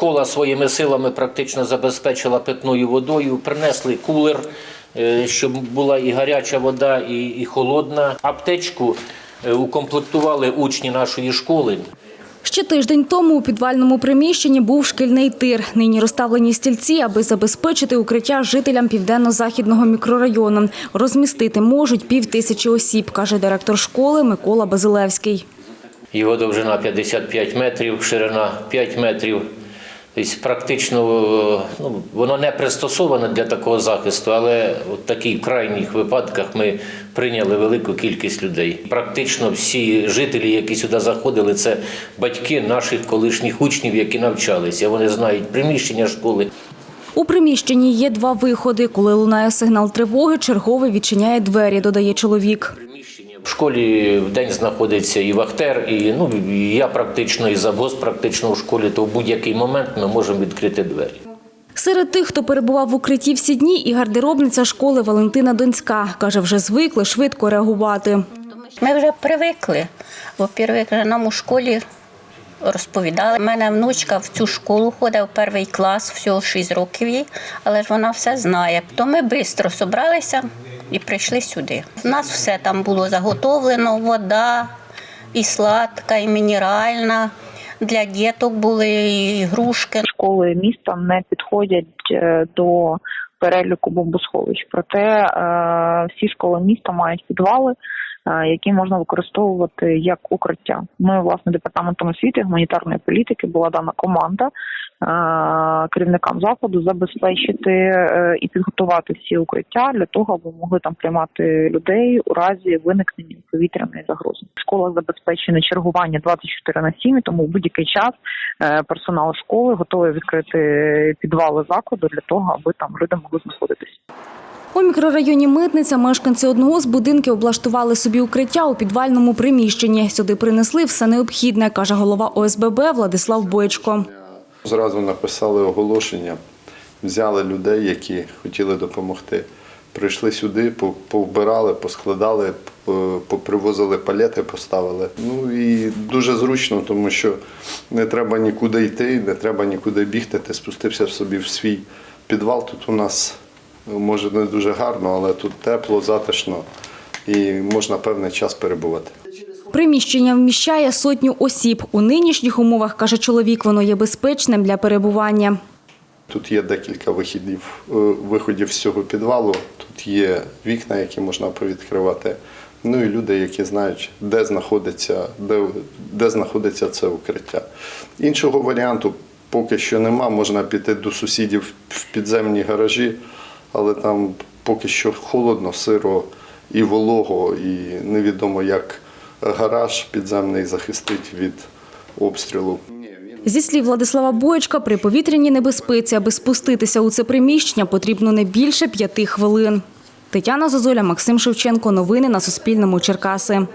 Школа своїми силами практично забезпечила питною водою. Принесли кулер, е, щоб була і гаряча вода, і, і холодна. Аптечку е, укомплектували учні нашої школи. Ще тиждень тому у підвальному приміщенні був шкільний тир. Нині розставлені стільці, аби забезпечити укриття жителям південно-західного мікрорайону. Розмістити можуть пів тисячі осіб, каже директор школи Микола Базилевський. Його довжина 55 метрів, ширина 5 метрів. Тобто практично е, ну, воно не пристосоване для такого захисту, але в таких крайніх випадках ми прийняли велику кількість людей. Практично всі жителі, які сюди заходили, це батьки наших колишніх учнів, які навчалися. Вони знають приміщення школи. У приміщенні є два виходи. Коли лунає сигнал тривоги, черговий відчиняє двері, додає чоловік. В школі в день знаходиться і вахтер, і ну і я практично, і завгоз практично в школі, то в будь-який момент ми можемо відкрити двері. Серед тих, хто перебував в укритті всі дні, і гардеробниця школи Валентина Донська. Каже, вже звикли швидко реагувати. Ми вже привикли. Во-первых, нам у школі розповідали. У мене внучка в цю школу ходить в перший клас, всього 6 років їй, але ж вона все знає. То ми швидко зібралися і прийшли сюди. У нас все там було заготовлено, вода, і сладка, і мінеральна. Для діток були ігрушки. школи міста не підходять е, до переліку бомбосховищ. Проте е, всі школи міста мають підвали, які можна використовувати як укриття. Ми, власне, департаментом освіти гуманітарної політики була дана команда е, керівникам закладу забезпечити е, і підготувати всі укриття для того, аби могли там приймати людей у разі виникнення повітряної загрози. Школа забезпечена чергування 24 на 7, тому в будь-який час е, персонал школи готовий відкрити підвали закладу для того, аби там люди могли знаходитися. У мікрорайоні Митниця мешканці одного з будинків облаштували собі укриття у підвальному приміщенні. Сюди принесли все необхідне, каже голова ОСББ Владислав Бойчко. Зразу написали оголошення, взяли людей, які хотіли допомогти. Прийшли сюди, повбирали, поскладали, попривозили палети, поставили. Ну і дуже зручно, тому що не треба нікуди йти, не треба нікуди бігти. Ти спустився собі в свій підвал. Тут у нас може не дуже гарно, але тут тепло, затишно і можна певний час перебувати. Приміщення вміщає сотню осіб. У нинішніх умовах, каже чоловік, воно є безпечним для перебування. Тут є декілька вихідів, е, виходів з цього підвалу. Тут є вікна, які можна повідкривати. Ну і люди, які знають, де знаходиться, де, де знаходиться це укриття. Іншого варіанту поки що нема. Можна піти до сусідів в підземні гаражі, але там поки що холодно, сиро і волого, і невідомо, як гараж підземний захистить від обстрілу. Зі слів Владислава Боєчка, при повітряній небезпеці, аби спуститися у це приміщення, потрібно не більше п'яти хвилин. Тетяна Зозуля, Максим Шевченко. Новини на Суспільному. Черкаси.